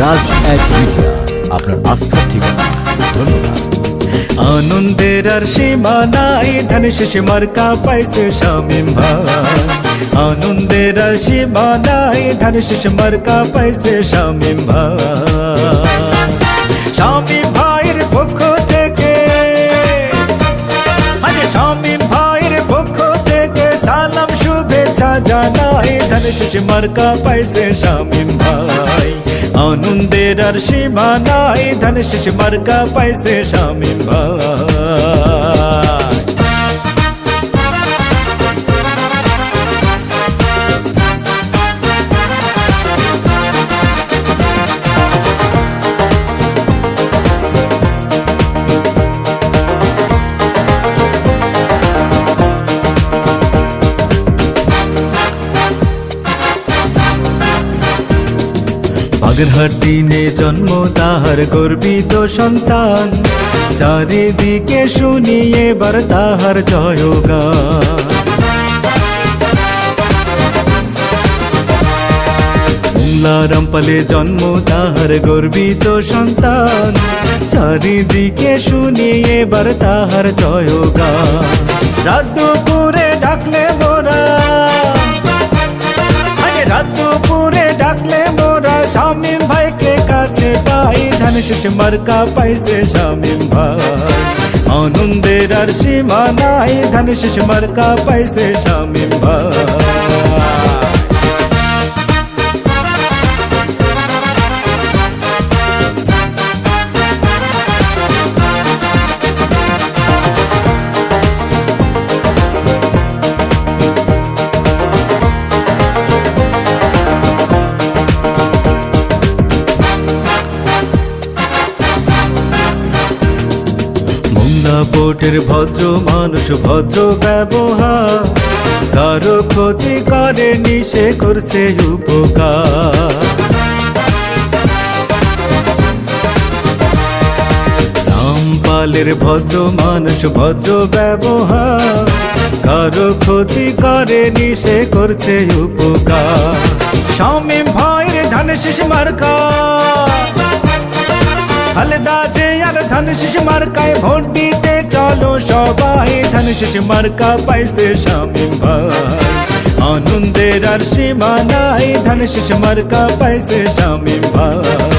রাজ এক মিডিয়া। আপনার আস্থার ঠিকানা। ধন্যবাদ। আনন্দের আর সীমা নাই ধান শেষ মার্কা পাইছে শামিম ভাই। আনন্দের আর সীমা নাই ধান শেষ মার্কা পাইছে শামিম ভাই। শামিম ভাইয়ের পক্ষ থেকে, আরে শামিম ভাইয়ের পক্ষ থেকে সালাম, শুভেচ্ছা জানাই ধান শেষ মার্কা পাইছে শামিম ভাই। আনন্দের আর সীমা নাই। ধান শেষ মার্কা পাইছে স্বামী ভাই। বাগেরহাট দিনে জন্ম, তাহার গর্বিত সন্তান। চারিদিকে শুনিয়ে বার তাহার জয়গান। রামপালে জন্ম, তাহার গর্বিত সন্তান। চারিদিকে শুনিয়ে বার তাহার জয়গান। রাত ডাকলে শেষ মার্কা পাইছে শামিম ভাই। আনন্দের আর সীমা নাই ধান শেষ মার্কা পাইছে শামিম ভাই। মুন্ডা ভদ্র মানুষ, ভদ্র ব্যবহার। কারও ক্ষতি করে নিষে করছে উপকার। ভদ্র মানুষ, ভদ্র ব্যবহার। কারও ক্ষতি করে নিষে করছে উপকার। স্বামী ভয়ের ধান শেষ মার্কা। খালেদা যে আর ধান শেষ মার্কায় ভোট দিতে চলো সবাই ধান শেষ মার্কা পাইছে শামিম ভাই আনন্দের আর সীমা নাই ধান শেষ মার্কা পাইছে শামিম ভাই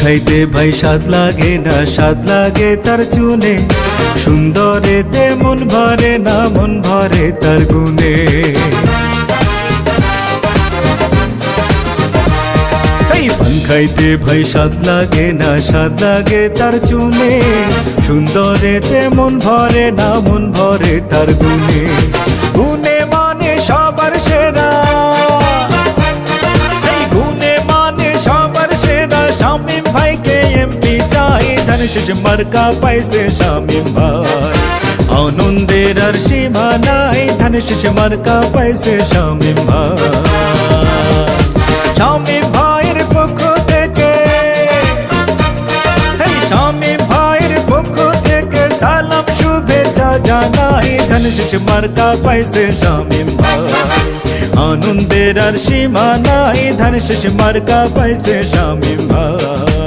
খাইতে ভাই স্বাদ লাগে না, স্বাদ লাগে তার চুনে। সুন্দরে তে মন ভরে না, মন ভরে তার গুনে খাইতে ভাই স্বাদ লাগে না, স্বাদ লাগে তার চুনে। সুন্দরে তে মন ভরে না, মন ভরে তার গুনে শেষ মার্কা পাইছে শামিম ভাই আনন্দের আর সীমা নাই ধান শেষ মার্কা পাইছে শামিম ভাই শামিম ভাইয়ের পক্ষ থেকে শামিম ভাইয়ের পক্ষ থেকে সালাম শুভেচ্ছা জানাই ধান শেষ মার্কা পাইছে শামিম ভাই আনন্দের আর সীমা নাই ধান শেষ মার্কা পাইছে শামিম ভাই